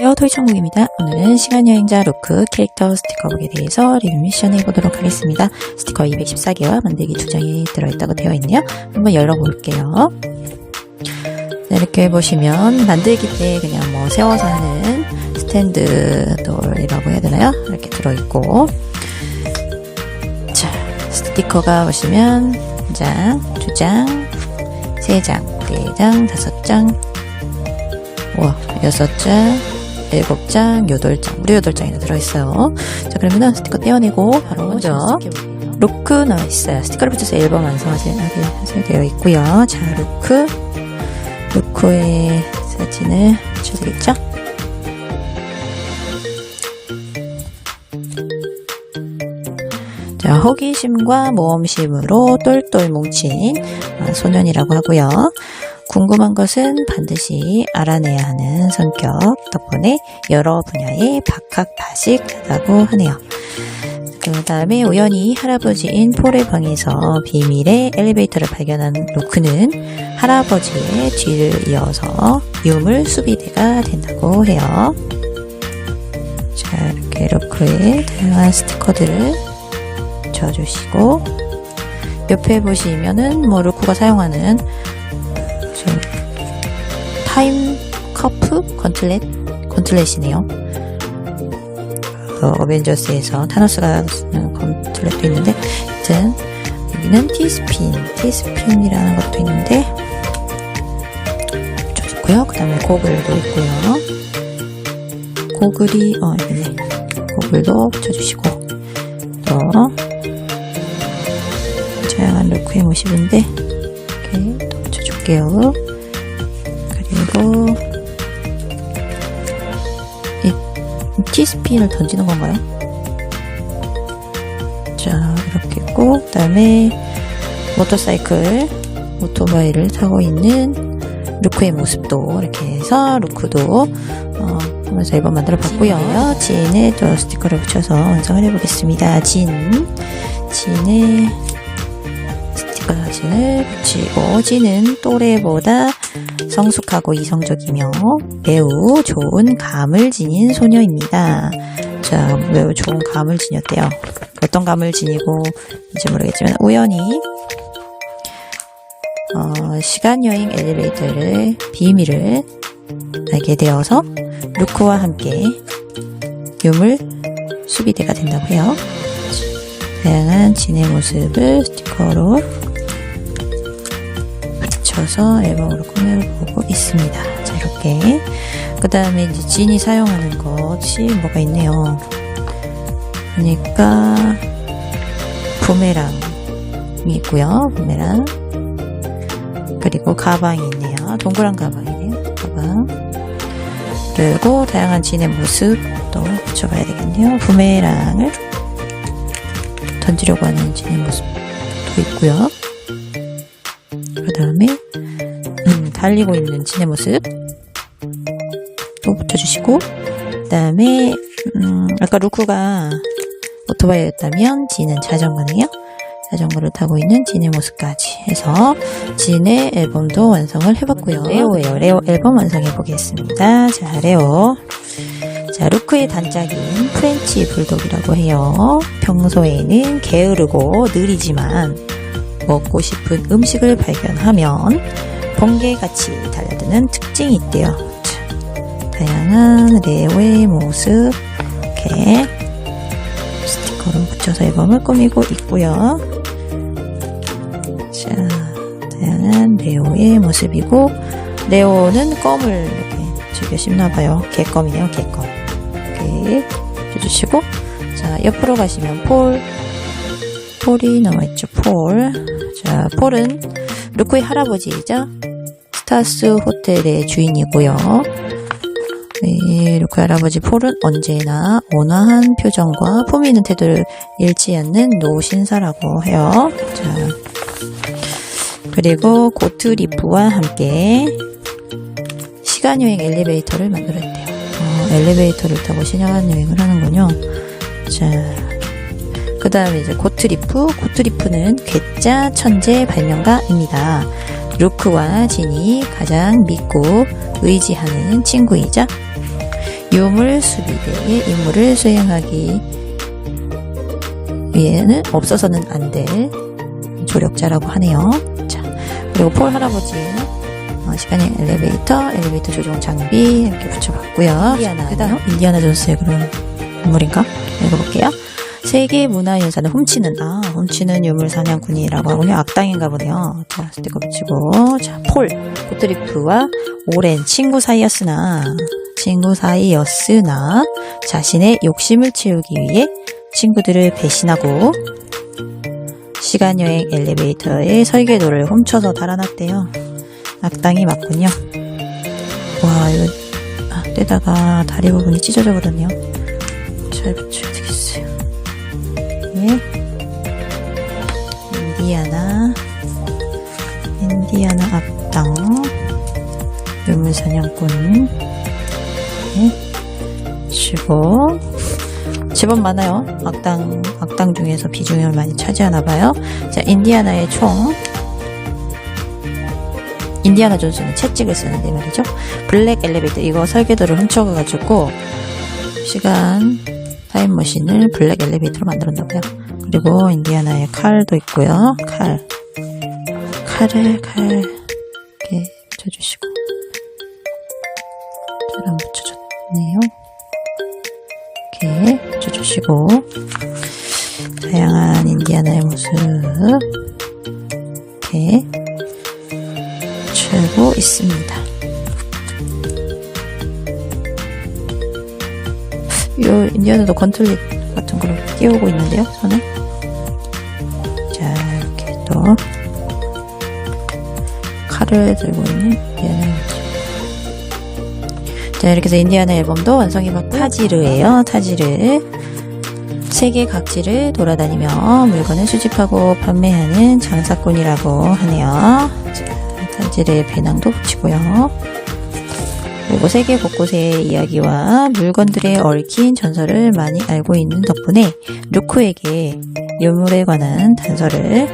안녕하세요 토이천국입니다. 오늘은 시간여행자 루크 캐릭터 스티커 북에 대해서 리뷰 미션 해보도록 하겠습니다. 스티커 214개와 만들기 2장이 들어있다고 되어 있네요. 한번 열어볼게요. 자, 이렇게 보시면 만들기 때 그냥 뭐 세워서 하는 스탠드 돌이라고 해야 되나요? 이렇게 들어있고 자 스티커가 보시면 한 장, 두 장, 세 장, 네 장, 다섯 장, 와, 여섯 장, 일곱 장, 여덟 장, 무려 여덟 장이나 들어있어요. 자, 그러면은 스티커 떼어내고 바로 먼저 루크 나와 있어요. 스티커를 붙여서 앨범 완성하게 되어 있고요. 자, 루크, 루크의 사진을 붙여드리겠죠? 자, 호기심과 모험심으로 똘똘 뭉친 아, 소년이라고 하고요. 궁금한 것은 반드시 알아내야 하는 성격 덕분에 여러 분야에 박학다식하다고 하네요. 그 다음에 우연히 할아버지인 폴의 방에서 비밀의 엘리베이터를 발견한 루크는 할아버지의 뒤를 이어서 유물 수비대가 된다고 해요. 자, 이렇게 루크의 다양한 스티커들을 붙여주시고 옆에 보시면은 뭐 루크가 사용하는 좀 타임 커프 건틀렛 건틀렛이네요. 어, 어벤져스에서 타노스가 쓰는 건틀렛도 있는데, 하여튼 여기는 티스핀, 티스핀이라는 것도 있는데 붙여줬고요. 그 다음에 고글도 있고요. 고글이 어 여기네. 고글도 붙여주시고 또 다양한 루크의 모습인데 또 붙여줄게요. 그리고 이 티스핀을 던지는 건가요? 자 이렇게 있고 그 다음에 모터사이클 오토바이를 타고 있는 루크의 모습도 이렇게 해서 루크도 어, 하면서 앨범 만들어 봤고요. 진에 또 스티커를 붙여서 완성을 해보겠습니다. 진, 진의 사진을 붙이고 진은 또래보다 성숙하고 이성적이며 매우 좋은 감을 지닌 소녀입니다. 자, 매우 좋은 감을 지녔대요. 어떤 감을 지니고 이제 모르겠지만 우연히 어, 시간 여행 엘리베이터를 비밀을 알게 되어서 루크와 함께 유물 수비대가 된다고 해요. 다양한 진의 모습을 스티커로 붙여서 앨범으로 꾸며보고 있습니다. 자, 이렇게. 그 다음에 이제 진이 사용하는 것이 뭐가 있네요. 그러니까, 부메랑이 있고요. 부메랑. 그리고 가방이 있네요. 동그란 가방이네요. 가방. 그리고 다양한 진의 모습도 붙여봐야 되겠네요. 부메랑을 던지려고 하는 진의 모습도 있고요. 그 다음에 음, 달리고 있는 진의 모습 또 붙여주시고 그 다음에 음, 아까 루크가 오토바이였다면 진은 자전거네요. 자전거를 타고 있는 진의 모습까지 해서 진의 앨범도 완성을 해봤고요. 레오예요. 레오 앨범 완성해 보겠습니다. 자, 레오. 자, 루크의 단짝인 프렌치 불독이라고 해요. 평소에는 게으르고 느리지만 먹고 싶은 음식을 발견하면 번개같이 달려드는 특징이 있대요. 자, 다양한 레오의 모습 이렇게 스티커로 붙여서 앨범을 꾸미고 있고요. 자, 다양한 레오의 모습이고 레오는 껌을 이렇게 즐겨 씹나봐요. 개껌이네요, 개껌. 이렇게 해주시고 자, 옆으로 가시면 폴 폴이 남아있죠, 폴. 자, 폴은 루크의 할아버지이자 스타스 호텔의 주인이고요. 네, 루크 할아버지 폴은 언제나 온화한 표정과 품위 있는 태도를 잃지 않는 노신사라고 해요. 자, 그리고 고트리프와 함께 시간 여행 엘리베이터를 만들었대요. 어, 엘리베이터를 타고 시간 여행을 하는군요. 자, 그 다음에 이제 고트리프. 고트리프는 괴짜 천재 발명가입니다. 루크와 진이 가장 믿고 의지하는 친구이자 유물 수비대의 임무를 수행하기 위에는 없어서는 안 될 조력자라고 하네요. 자, 그리고 폴 할아버지 어, 시간의 엘리베이터, 엘리베이터 조종 장비 이렇게 붙여봤고요. 인디아나, 그다음 인디아나 존스의 그런 인물인가? 읽어볼게요. 세계 문화 유산을 훔치는 아 훔치는 유물 사냥꾼이라고 하군요. 악당인가 보네요. 자 스티커 붙이고 자 폴 고트리프와 오랜 친구 사이였으나 친구 사이였으나 자신의 욕심을 채우기 위해 친구들을 배신하고 시간여행 엘리베이터의 설계도를 훔쳐서 달아났대요. 악당이 맞군요. 와 이거 아, 떼다가 다리 부분이 찢어져 버렸네요. 유물사냥꾼 예. 치고 제법 많아요. 악당 악당 중에서 비중을 많이 차지하나 봐요. 자, 인디아나의 총 인디아나 존스는 채찍을 쓰는데 말이죠. 블랙 엘리베이터 이거 설계도를 훔쳐가가지고 시간 타임머신을 블랙 엘리베이터로 만들었나 봐요. 그리고 인디아나의 칼도 있고요. 칼 칼을 칼 이렇게 붙여주시고 잘안 붙여줬네요. 이렇게 붙여주시고 다양한 인디아나의 모습 이렇게 붙이고 있습니다. 이 인디아나도 건틀릿 같은 걸 끼우고 있는데요, 손에. 자, 이렇게 또 칼을 들고 있는 인디아나. 자, 이렇게 해서 인디아나 앨범도 완성해 봤고 타지르예요, 타지르. 세계 각지를 돌아다니며 물건을 수집하고 판매하는 장사꾼이라고 하네요. 자, 타지르의 배낭도 붙이고요. 그리고 세계 곳곳의 이야기와 물건들에 얽힌 전설을 많이 알고 있는 덕분에 루크에게 유물에 관한 단서를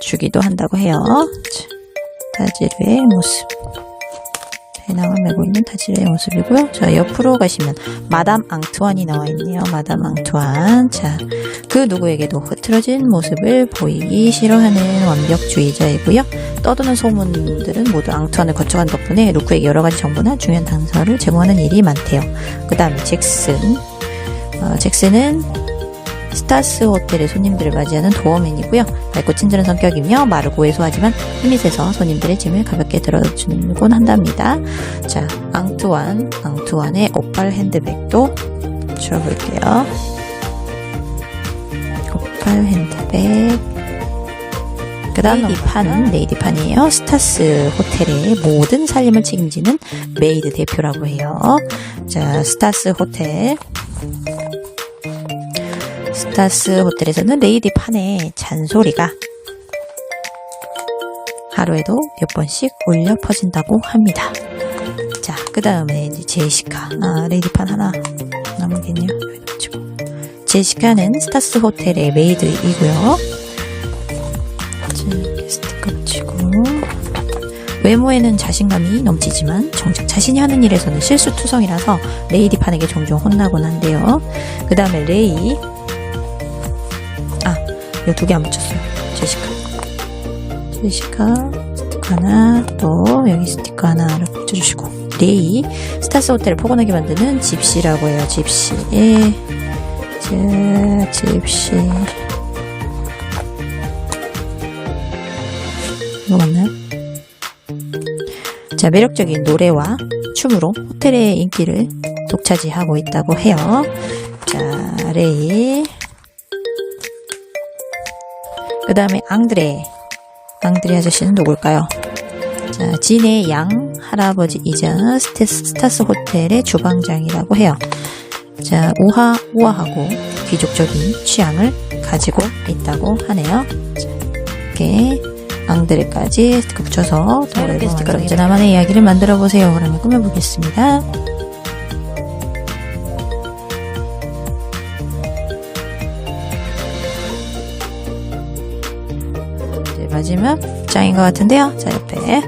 주기도 한다고 해요. 자, 타지르의 모습. 배낭을 메고 있는 타지르의 모습이고요. 자, 옆으로 가시면 마담 앙투안이 나와 있네요. 마담 앙투안. 자, 그 누구에게도 흐트러진 모습을 보이기 싫어하는 완벽주의자이고요. 떠도는 소문들은 모두 앙투안을 거쳐간 덕분에 루크에게 여러 가지 정보나 중요한 단서를 제공하는 일이 많대요. 그 다음에 잭슨. 어, 잭슨은 스타스 호텔의 손님들을 맞이하는 도어맨이고요. 밝고 친절한 성격이며 마르고 왜소하지만 힘이 세서 손님들의 짐을 가볍게 들어주곤 한답니다. 자, 앙투안, 앙투안의 오팔 핸드백도 줄여볼게요. 오팔 핸드백. 그 다음 레이디판은 레이디판이에요. 스타스 호텔의 모든 살림을 책임지는 메이드 대표라고 해요. 자, 스타스 호텔. 스타스 호텔에서는 레이디 판의 잔소리가 하루에도 몇 번씩 울려 퍼진다고 합니다. 자, 그 다음에 이제 제시카. 아, 레이디판 하나 남은겠네요. 제시카는 스타스 호텔의 메이드이고요. 스티커 붙이고. 외모에는 자신감이 넘치지만 정작 자신이 하는 일에서는 실수투성이라서 레이디판에게 종종 혼나곤 한데요. 그 다음에 레이. 아, 이거 두개 안 붙였어요. 제시카. 제시카 스티커 하나, 또 여기 스티커 하나를 붙여주시고. 레이. 스타스 호텔을 포근하게 만드는 집시라고 해요. 집시. 예. 자, 집시. 이거 맞나요? 자, 매력적인 노래와 춤으로 호텔의 인기를 독차지하고 있다고 해요. 자, 레이. 그 다음에 앙드레. 앙드레 아저씨는 누굴까요? 자, 진의 양 할아버지이자 스테스, 스타스 호텔의 주방장이라고 해요. 자, 우아, 우아하고 귀족적인 취향을 가지고 있다고 하네요. 자, 이렇게 앙드레까지 붙여서 이렇게 스티커로 이제 나만의 이야기를 만들어 보세요. 그러면 꾸며보겠습니다. 이제 마지막 장인 것 같은데요. 자, 옆에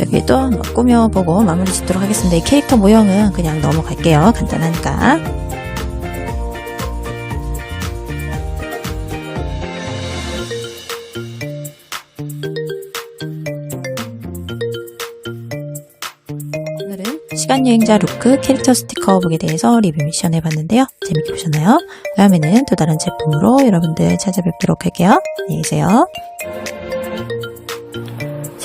여기도 한번 꾸며보고 마무리 짓도록 하겠습니다. 이 캐릭터 모형은 그냥 넘어갈게요. 간단하니까. 오늘은 시간여행자 루크 캐릭터 스티커북에 대해서 리뷰 미션 해봤는데요. 재밌게 보셨나요? 다음에는 또 다른 제품으로 여러분들 찾아뵙도록 할게요. 안녕히 계세요.